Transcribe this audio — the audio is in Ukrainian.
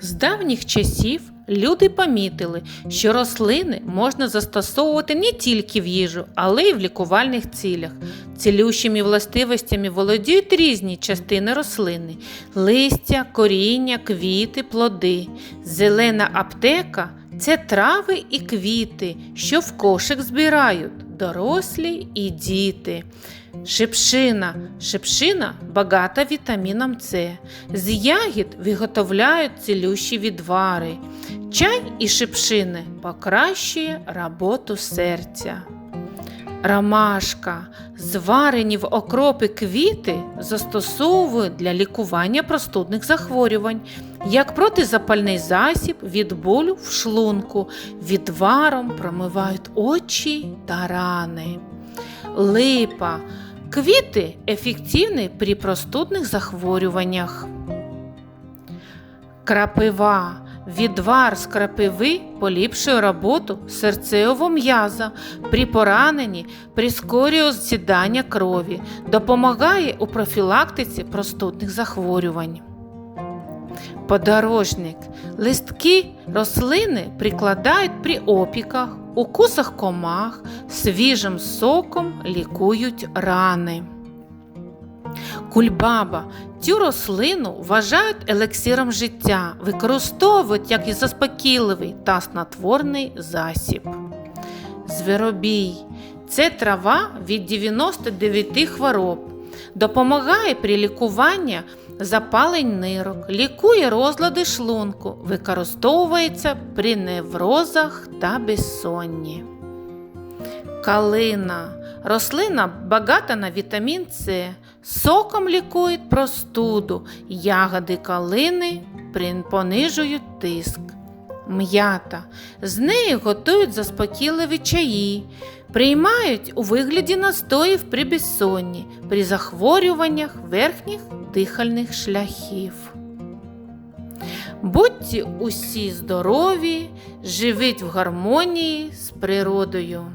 З давніх часів люди помітили, що рослини можна застосовувати не тільки в їжу, але й в лікувальних цілях. Цілющими властивостями володіють різні частини рослини: листя, коріння, квіти, плоди. Зелена аптека це трави і квіти, що в кошик збирають дорослі і діти. Шипшина. Шипшина багата вітаміном С. З ягід виготовляють цілющі відвари. Чай і шипшини покращує роботу серця. Ромашка. Зварені в окропи квіти застосовують для лікування простудних захворювань, як протизапальний засіб від болю в шлунку, відваром промивають очі та рани. Липа. Квіти ефективні при простудних захворюваннях. Крапива. Відвар з крапиви поліпшує роботу серцевого м'яза при пораненні, прискорює зсідання крові, допомагає у профілактиці простудних захворювань. Подорожник. Листки рослини прикладають при опіках, укусах комах, свіжим соком лікують рани. Кульбаба. Цю рослину вважають елексиром життя, використовують як і заспокійливий та снотворний засіб. Звіробій це трава від 99 хвороб. Допомагає при лікуванні запалень нирок, лікує розлади шлунку, використовується при неврозах та безсонні. Калина. Рослина багата на вітамін С. Соком лікують простуду. Ягоди калини понижують тиск. М'ята. З неї готують заспокійливі чаї. Приймають у вигляді настоїв при безсонні, при захворюваннях верхніх дихальних шляхів. Будьте усі здорові, живіть в гармонії з природою.